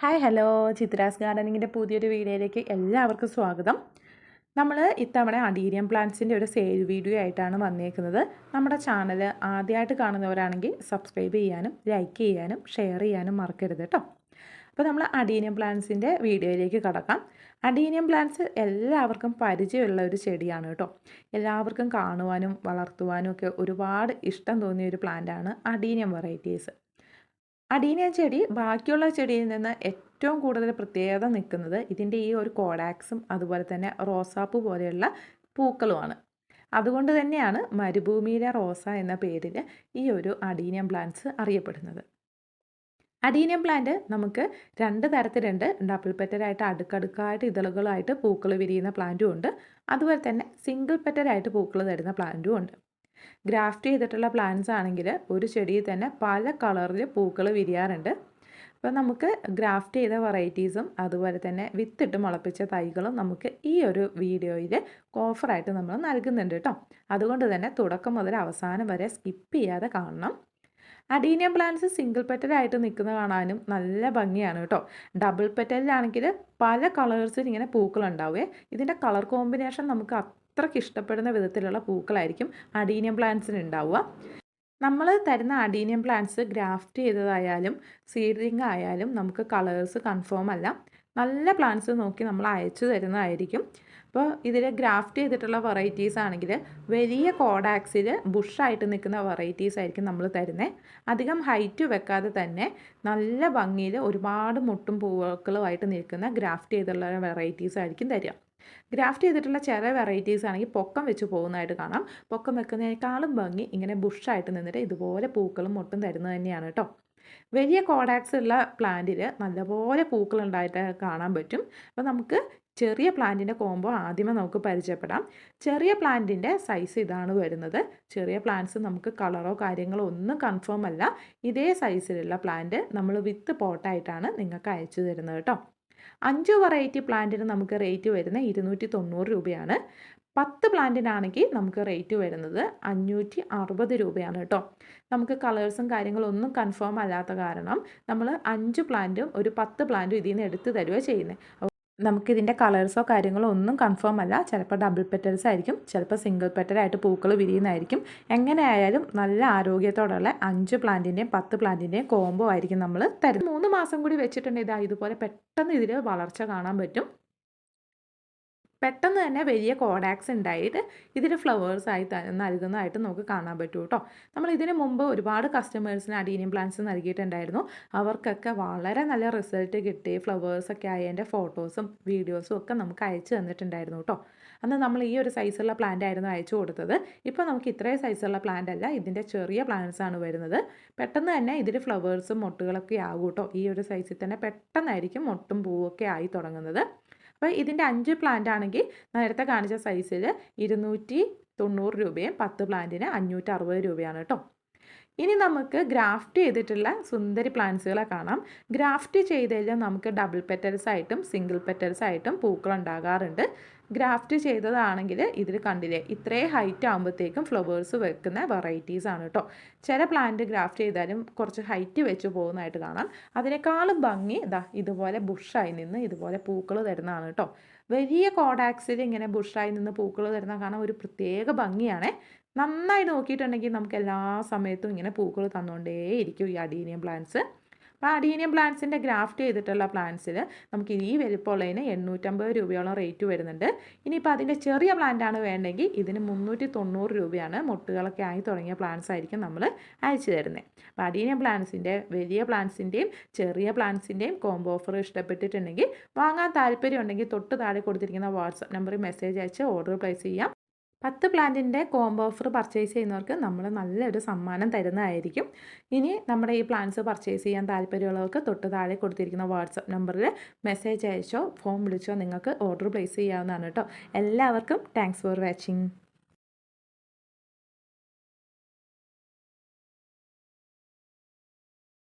Hi hello Chitra's ഗാർഡനിങ്ങിന്റെ പുതിയൊരു വീഡിയോയിലേക്ക് എല്ലാവർക്കും സ്വാഗതം. നമ്മൾ ഇത്തവണ അഡീരിയം പ്ലാന്റ്സിന്റെ ഒരു സെയിൽ വീഡിയോ ആയിട്ടാണ് വന്നേക്കുന്നത്. നമ്മുടെ ചാനൽ ആദ്യമായിട്ട് കാണുന്നവരാണെങ്കിൽ സബ്സ്ക്രൈബ് ചെയ്യാനും ലൈക്ക് ചെയ്യാനും ഷെയർ ചെയ്യാനും മറക്കരുത് കേട്ടോ അപ്പോൾ നമ്മൾ അഡീനിയം പ്ലാന്റ്സിന്റെ വീഡിയോയിലേക്ക് കടക്കാം. അഡീനിയം പ്ലാന്റ്സ് എല്ലാവർക്കും പരിചയമുള്ള ഒരു ചെടിയാണ് കേട്ടോ എല്ലാവർക്കും കാണുവാനും വളർത്തുവാനും ഒക്കെ ഒരുപാട് ഇഷ്ടം തോന്നിയ ഒരു പ്ലാന്റാണ് അഡീനിയം വെറൈറ്റീസ് അഡീനിയം ചെടി ബാക്കിയുള്ള ചെടിയിൽ നിന്ന് ഏറ്റവും കൂടുതൽ പ്രത്യേകത നിൽക്കുന്നത് ഇതിന്റെ ഈ ഒരു കോഡാക്സും അതുപോലെ തന്നെ റോസാപ്പ് പോലെയുള്ള പൂക്കളുമാണ്. അതുകൊണ്ട് തന്നെയാണ് മരുഭൂമിയിലെ റോസ എന്ന പേരിൽ ഈ ഒരു അഡീനിയം പ്ലാന്റ്സ് അറിയപ്പെടുന്നത്. അഡീനിയം പ്ലാന്റ് നമുക്ക് രണ്ട് തരത്തിലുണ്ട്. ഡബിൾ പെറ്റലായിട്ട് അടുക്കടുക്കായിട്ട് ഇതളുകളായിട്ട് പൂക്കൾ വിരിയുന്ന പ്ലാന്റും ഉണ്ട്. അതുപോലെ തന്നെ സിംഗിൾ പെറ്റലായിട്ട് പൂക്കൾ തരുന്ന പ്ലാന്റും ഉണ്ട്. ഗ്രാഫ്റ്റ് ചെയ്തിട്ടുള്ള പ്ലാന്റ്സ് ആണെങ്കിൽ ഒരു ചെടിയിൽ തന്നെ പല കളറിൽ പൂക്കൾ വിരിയാറുണ്ട്. അപ്പോൾ നമുക്ക് ഗ്രാഫ്റ്റ് ചെയ്ത വെറൈറ്റീസും അതുപോലെ തന്നെ വിത്തിട്ട് മുളപ്പിച്ച തൈകളും നമുക്ക് ഈ ഒരു വീഡിയോയിൽ ഓഫറായിട്ട് നമ്മൾ നൽകുന്നുണ്ട് കേട്ടോ. അതുകൊണ്ട് തന്നെ തുടക്കം മുതൽ അവസാനം വരെ സ്കിപ്പ് ചെയ്യാതെ കാണണം. അഡീനിയം പ്ലാന്റ്സ് സിംഗിൾ പെറ്റലായിട്ട് നിൽക്കുന്ന കാണാനും നല്ല ഭംഗിയാണ് കേട്ടോ. ഡബിൾ പെറ്റലിലാണെങ്കിൽ പല കളേഴ്സിൽ ഇങ്ങനെ പൂക്കളുണ്ടാവുകയെ ഇതിന്റെ കളർ കോമ്പിനേഷൻ നമുക്ക് അത്രയ്ക്ക് ഇഷ്ടപ്പെടുന്ന വിധത്തിലുള്ള പൂക്കളായിരിക്കും അഡീനിയം പ്ലാന്റ്സിന് ഉണ്ടാവുക. നമ്മൾ തരുന്ന അഡീനിയം പ്ലാന്റ്സ് ഗ്രാഫ്റ്റ് ചെയ്തതായാലും സീഡിങ് ആയാലും നമുക്ക് കളേഴ്സ് കൺഫേം അല്ല. നല്ല പ്ലാന്റ്സ് നോക്കി നമ്മൾ അയച്ചു തരുന്നതായിരിക്കും. അപ്പോൾ ഇതിൽ ഗ്രാഫ്റ്റ് ചെയ്തിട്ടുള്ള വെറൈറ്റീസ് ആണെങ്കിൽ വലിയ കോഡാക്സിൽ ബുഷായിട്ട് നിൽക്കുന്ന വെറൈറ്റീസ് ആയിരിക്കും നമ്മൾ തരുന്നത് അധികം ഹൈറ്റ് വെക്കാതെ തന്നെ നല്ല ഭംഗിയിൽ ഒരുപാട് മുട്ടും പൂക്കളുമായിട്ട് നിൽക്കുന്ന ഗ്രാഫ്റ്റ് ചെയ്തിട്ടുള്ള വെറൈറ്റീസ് ആയിരിക്കും തരിക. ഗ്രാഫ്റ്റ് ചെയ്തിട്ടുള്ള ചില വെറൈറ്റീസ് ആണെങ്കിൽ പൊക്കം വെച്ച് പോകുന്നതായിട്ട് കാണാം. പൊക്കം വെക്കുന്നതിനേക്കാളും ഭംഗി ഇങ്ങനെ ബുഷായിട്ട് നിന്നിട്ട് ഇതുപോലെ പൂക്കളും മുട്ടും തരുന്നത് തന്നെയാണ് കേട്ടോ. വലിയ കോഡാക്സ് ഉള്ള പ്ലാന്റിൽ നല്ലപോലെ പൂക്കൾ ഉണ്ടായിട്ട് കാണാൻ പറ്റും. അപ്പോൾ നമുക്ക് ചെറിയ പ്ലാന്റിന്റെ കോംബോ ആദ്യമേ നമുക്ക് പരിചയപ്പെടാം. ചെറിയ പ്ലാന്റിന്റെ സൈസ് ഇതാണ് വരുന്നത്. ചെറിയ പ്ലാന്റ്സ് നമുക്ക് കളറോ കാര്യങ്ങളോ ഒന്നും കൺഫേം അല്ല. ഇതേ സൈസിലുള്ള പ്ലാന്റ് നമ്മൾ വിത്ത് പോട്ടായിട്ടാണ് നിങ്ങൾക്ക് അയച്ചു തരുന്നത് കേട്ടോ. അഞ്ച് വെറൈറ്റി പ്ലാന്റിന് നമുക്ക് റേറ്റ് വരുന്നത് ഇരുന്നൂറ്റി തൊണ്ണൂറ് രൂപയാണ്. പത്ത് പ്ലാന്റിനാണെങ്കിൽ നമുക്ക് റേറ്റ് വരുന്നത് അഞ്ഞൂറ്റി അറുപത് രൂപയാണ് കേട്ടോ. നമുക്ക് കളേഴ്സും കാര്യങ്ങളും ഒന്നും കൺഫേം അല്ലാത്ത കാരണം നമ്മൾ അഞ്ച് പ്ലാന്റും ഒരു പത്ത് പ്ലാന്റും ഇതിൽ നിന്ന് എടുത്ത് തരുക ചെയ്യുന്നത് നമുക്കിതിന്റെ കളേഴ്സോ കാര്യങ്ങളോ ഒന്നും കൺഫേം അല്ല. ചിലപ്പോൾ ഡബിൾ പെറ്റൽസ് ആയിരിക്കും ചിലപ്പോൾ സിംഗിൾ പെറ്റലായിട്ട് പൂക്കൾ വിരിയുന്നതായിരിക്കും. എങ്ങനെയായാലും നല്ല ആരോഗ്യത്തോടുള്ള അഞ്ച് പ്ലാന്റിന്റെയും പത്ത് പ്ലാന്റിന്റെയും കോംബോ ആയിരിക്കും നമ്മൾ തരുന്നത്. മൂന്ന് മാസം കൂടി വെച്ചിട്ടുണ്ടെങ്കിൽ ഇതാ ഇതുപോലെ പെട്ടെന്ന് ഇതിൽ വളർച്ച കാണാൻ പറ്റും. പെട്ടെന്ന് തന്നെ വലിയ കോഡാക്സ് ഉണ്ടായിട്ട് ഇതിൽ ഫ്ലവേഴ്സായി നൽകുന്നതായിട്ട് നമുക്ക് കാണാൻ പറ്റും കേട്ടോ നമ്മൾ ഇതിന് മുമ്പ് ഒരുപാട് കസ്റ്റമേഴ്സിന് അഡീനിയം പ്ലാന്റ്സ് നൽകിയിട്ടുണ്ടായിരുന്നു. അവർക്കൊക്കെ വളരെ നല്ല റിസൾട്ട് കിട്ടി. ഫ്ലവേഴ്സൊക്കെ ആയതിന്റെ ഫോട്ടോസും വീഡിയോസും ഒക്കെ നമുക്ക് അയച്ചു തന്നിട്ടുണ്ടായിരുന്നു കേട്ടോ അന്ന് നമ്മൾ ഈ ഒരു സൈസുള്ള പ്ലാന്റ് ആയിരുന്നു അയച്ചു കൊടുത്തത്. ഇപ്പോൾ നമുക്ക് ഇത്രയും സൈസുള്ള പ്ലാന്റ് അല്ല ഇതിന്റെ ചെറിയ പ്ലാന്റ്സ് ആണ് വരുന്നത്. പെട്ടെന്ന് തന്നെ ഇതിൽ ഫ്ലവേഴ്സും മൊട്ടുകളൊക്കെ ആകും കേട്ടോ ഈ ഒരു സൈസിൽ തന്നെ പെട്ടെന്നായിരിക്കും മൊട്ടും പൂവൊക്കെ ആയി തുടങ്ങുന്നത്. അപ്പോൾ ഇതിന്റെ അഞ്ച് പ്ലാന്റ് ആണെങ്കിൽ നേരത്തെ കാണിച്ച സൈസിൽ ഇരുന്നൂറ്റി തൊണ്ണൂറ് രൂപയും പത്ത് പ്ലാന്റിന് അഞ്ഞൂറ്റി അറുപത് രൂപയാണ് കേട്ടോ. ഇനി നമുക്ക് ഗ്രാഫ്റ്റ് ചെയ്തിട്ടുള്ള സുന്ദരി പ്ലാന്റ്സുകളെ കാണാം. ഗ്രാഫ്റ്റ് ചെയ്ത് കഴിഞ്ഞാൽ നമുക്ക് ഡബിൾ പെറ്റൽസ് ആയിട്ടും സിംഗിൾ പെറ്റൽസ് ആയിട്ടും പൂക്കൾ ഉണ്ടാകാറുണ്ട്. ഗ്രാഫ്റ്റ് ചെയ്തതാണെങ്കിൽ ഇതിൽ കണ്ടില്ലേ ഇത്രേ ഹൈറ്റ് ആകുമ്പോഴത്തേക്കും ഫ്ലവേഴ്സ് വെക്കുന്ന വെറൈറ്റീസ് ആണ് കേട്ടോ. ചില പ്ലാന്റ് ഗ്രാഫ്റ്റ് ചെയ്താലും കുറച്ച് ഹൈറ്റ് വെച്ച് പോകുന്നതായിട്ട് കാണാം. അതിനേക്കാളും ഭംഗി ഇതാ ഇതുപോലെ ബുഷായി നിന്ന് ഇതുപോലെ പൂക്കൾ തരുന്നതാണ് കേട്ടോ. വലിയ കോഡാക്സിൽ ഇങ്ങനെ ബുഷായി നിന്ന് പൂക്കൾ തരുന്ന കാണാൻ ഒരു പ്രത്യേക ഭംഗിയാണേ. നന്നായി നോക്കിയിട്ടുണ്ടെങ്കിൽ നമുക്ക് എല്ലാ സമയത്തും ഇങ്ങനെ പൂക്കൾ തന്നുകൊണ്ടേയിരിക്കും ഈ അഡീനിയം പ്ലാന്റ്സ് അപ്പോൾ അഡീനിയം പ്ലാന്റ്സിന്റെ ഗ്രാഫ്റ്റ് ചെയ്തിട്ടുള്ള പ്ലാന്റ്സിൽ നമുക്ക് ഈ വലിപ്പമുള്ളതിന് എണ്ണൂറ്റമ്പത് രൂപയോളം റേറ്റ് വരുന്നുണ്ട്. ഇനിയിപ്പോൾ അതിന്റെ ചെറിയ പ്ലാന്റ് ആണ് വേണ്ടെങ്കിൽ ഇതിന് മുന്നൂറ്റി തൊണ്ണൂറ് രൂപയാണ് മുട്ടുകളൊക്കെ ആയി തുടങ്ങിയ പ്ലാന്റ്സ് ആയിരിക്കും നമ്മൾ അയച്ചു തരുന്നത്. അപ്പോൾ അഡീനിയം പ്ലാന്റ്സിന്റെ വലിയ പ്ലാന്റ്സിന്റെയും ചെറിയ പ്ലാന്റ്സിന്റെയും കോംബോ ഓഫർ ഇഷ്ടപ്പെട്ടിട്ടുണ്ടെങ്കിൽ വാങ്ങാൻ താല്പര്യം ഉണ്ടെങ്കിൽ തൊട്ട് താഴെ കൊടുത്തിരിക്കുന്ന വാട്സപ്പ് നമ്പറിൽ മെസ്സേജ് അയച്ച് ഓർഡർ പ്ലേസ് ചെയ്യാം. പത്ത് പ്ലാന്റിന്റെ കോംബോ ഓഫർ പർച്ചേസ് ചെയ്യുന്നവർക്ക് നമ്മൾ നല്ലൊരു സമ്മാനം തരുന്നതായിരിക്കും. ഇനി നമ്മുടെ ഈ പ്ലാന്റ്സ് പർച്ചേസ് ചെയ്യാൻ താല്പര്യമുള്ളവർക്ക് തൊട്ട് താഴെ കൊടുത്തിരിക്കുന്ന വാട്സപ്പ് നമ്പറിൽ മെസ്സേജ് അയച്ചോ ഫോം വിളിച്ചോ നിങ്ങൾക്ക് ഓർഡർ പ്ലേസ് ചെയ്യാവുന്നതാണ് കേട്ടോ. എല്ലാവർക്കും താങ്ക്സ് ഫോർ വാച്ചിങ്